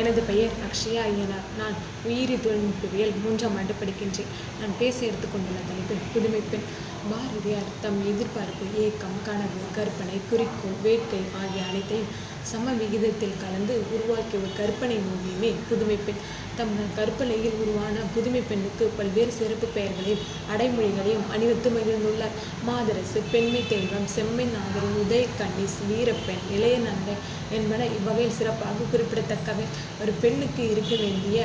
எனது பெயர் அக்ஷயா ஐயனார் நான் உயிரி தொழில்நுட்பவியல் மூன்றாம் ஆண்டு படிக்கின்றேன். நான் பேச எடுத்துக்கொண்டுள்ள தலைப்பு புதுமைப்பெண். பாரதியார் தம் எதிர்பார்ப்பு ஏக்கம் கனவு கற்பனை குறிக்கோள் வேட்கை ஆகிய அனைத்தையும் சம விகிதத்தில் கலந்து உருவாக்கிய ஒரு கற்பனை ஓவியமே புதுமை பெண் தம் கற்பனையில் உருவான புதுமை பெண்ணுக்கு பல்வேறு சிறப்பு பெயர்களையும் அடைமொழிகளையும் அணிவித்து மகிழ்ந்துள்ளார். மாதரசு பெண்மை தெய்வம் செம்மை நாகரி உதயக்கன்னிஸ் வீரப்பெண் இளைய நந்தை என்பன இவ்வகையில் சிறப்பாக குறிப்பிடத்தக்கவை. ஒரு பெண்ணுக்கு இருக்க வேண்டிய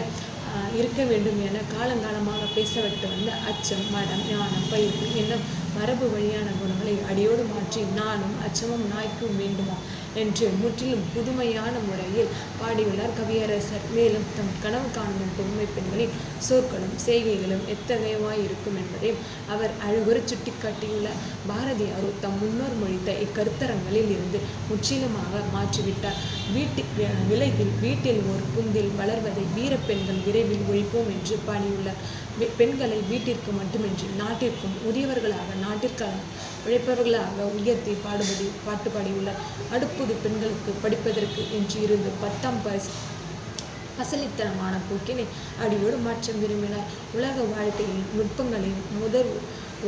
இருக்க வேண்டும் என காலங்காலமாக பேசப்பட்டு வந்த அச்சம் மடம் ஞானம் பயிர்ப்பு என்னும் மரபு வழியான குணங்களை அடியோடு மாற்றி நானும் அச்சமும் நாய்க்கும் வேண்டுமா? என்று முற்றிலும் புதுமையான முறையில் பாடியுள்ளார் கவியரசர். மேலும் தம் கனவு காணும் பொம்மை பெண்களின் சொற்களும் செய்கைகளும் எத்தகையவாய் இருக்கும் என்பதையும் அவர் அழகுற சுட்டிக்காட்டியுள்ளார். பாரதியாரோ தம் முன்னோர் மொழித்த இக்கருத்தரங்களில் இருந்து முற்றிலுமாக மாற்றிவிட்டார். வீட்டு விலையில் வீட்டில் ஒரு குந்தில் வளர்வதை வீரப்பெண்கள் விரைவில் ஒழிப்போம் என்று பாடியுள்ளார். பெண்களை வீட்டிற்கு மட்டுமின்றி நாட்டிற்கும் உரியவர்களாக நாட்டிற்காக உழைப்பவர்களாக உயர்த்தி பாடுபடி பாட்டு பாடியுள்ளார் அடுப்புது பெண்களுக்கு படிப்பதற்கு என்று இருந்து பத்தாம் பரிசு. அசலித்தனமான போக்கினை அடியோடு மாற்றம் விரும்பினார். உலக வாழ்க்கையின் நுட்பங்களையும் முதல்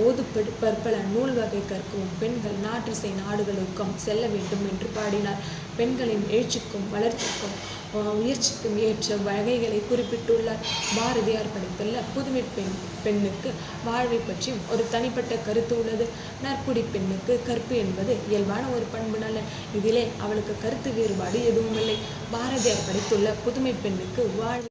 ஓது பற்பல நூல் வகை கற்கவும் பெண்கள் நாற்றிசை நாடுகளுக்கும் செல்ல வேண்டும் என்று பாடினார். பெண்களின் எழுச்சிக்கும் வளர்ச்சிக்கும் முயற்சிக்கும் ஏற்ற வகைகளை குறிப்பிட்டுள்ளார். பாரதியார் படைத்துள்ள புதுமை பெண் பெண்ணுக்கு வாழ்வை பற்றியும் ஒரு தனிப்பட்ட கருத்து உள்ளது. நற்குடி பெண்ணுக்கு கற்பு என்பது இயல்பான ஒரு பண்பு நலன் இதிலே அவளுக்கு கருத்து வேறுபாடு எதுவும் இல்லை பாரதியார் படைத்துள்ள புதுமை பெண்ணுக்கு வாழ்